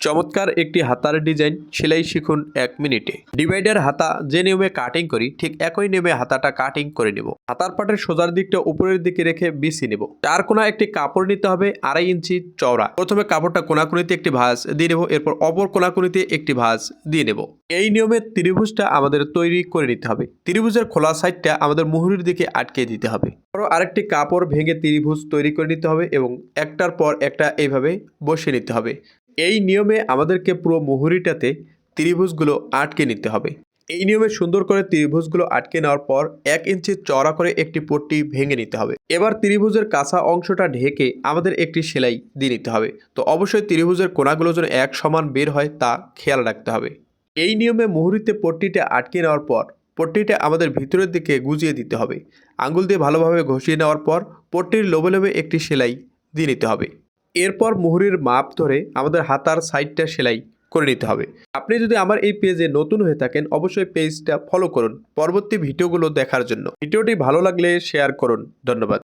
চমৎকার একটি হাতার ডিজাইন, সেলাই শিখুন এক মিনিটে। ডিভাইডার হাতা যে নিয়মে কাটিং করি, ঠিক একই নিয়মে হাতাটা কাটিং করে নিব। হাতার পাটের সোজার দিকটা উপরের দিকে রেখে বিছি নেব। চার কোনা একটি কাপড় নিতে হবে, আড়াই ইঞ্চি চওড়া। প্রথমে কাপড়টা কোনাকুনিতে একটি ভাঁজ দিয়ে নেব, এরপর অপর কোনাকুনিতে একটি ভাঁজ দিয়ে নেব। এই নিয়মে ত্রিভুজটা আমাদের তৈরি করে নিতে হবে। ত্রিভুজের খোলা সাইডটা আমাদের মুহুরির দিকে আটকে দিতে হবে। আরেকটি কাপড় ভেঙে ত্রিভুজ তৈরি করে নিতে হবে এবং একটার পর একটা এইভাবে বসিয়ে নিতে হবে। এই নিয়মে আমাদেরকে পুরো মুহুরিটাতে ত্রিভুজগুলো আটকে নিতে হবে। এই নিয়মে সুন্দর করে ত্রিভুজগুলো আটকে নেওয়ার পর এক ইঞ্চি চড়া করে একটি পট্টি ভেঙে নিতে হবে। এবার ত্রিভুজের কাঁচা অংশটা ঢেকে আমাদের একটি সেলাই দিয়ে নিতে হবে। তো অবশ্যই ত্রিভুজের কোনাগুলো যেন এক সমান বের হয় তা খেয়াল রাখতে হবে। এই নিয়মে মুহুরিতে পট্টিটা আটকে নেওয়ার পর পট্টিটা আমাদের ভিতরের দিকে গুজিয়ে দিতে হবে। আঙ্গুল দিয়ে ভালোভাবে ঘষিয়ে নেওয়ার পর পট্টির লোবে লোবে একটি সেলাই দিয়ে নিতে হবে। এরপর মুহুরির মাপ ধরে আমাদের হাতার সাইডটা সেলাই করে নিতে হবে। আপনি যদি আমার এই পেজে নতুন হয়ে থাকেন, অবশ্যই পেজটা ফলো করুন। পরবর্তী ভিডিওগুলো দেখার জন্য। ভিডিওটি ভালো লাগলে শেয়ার করুন। ধন্যবাদ।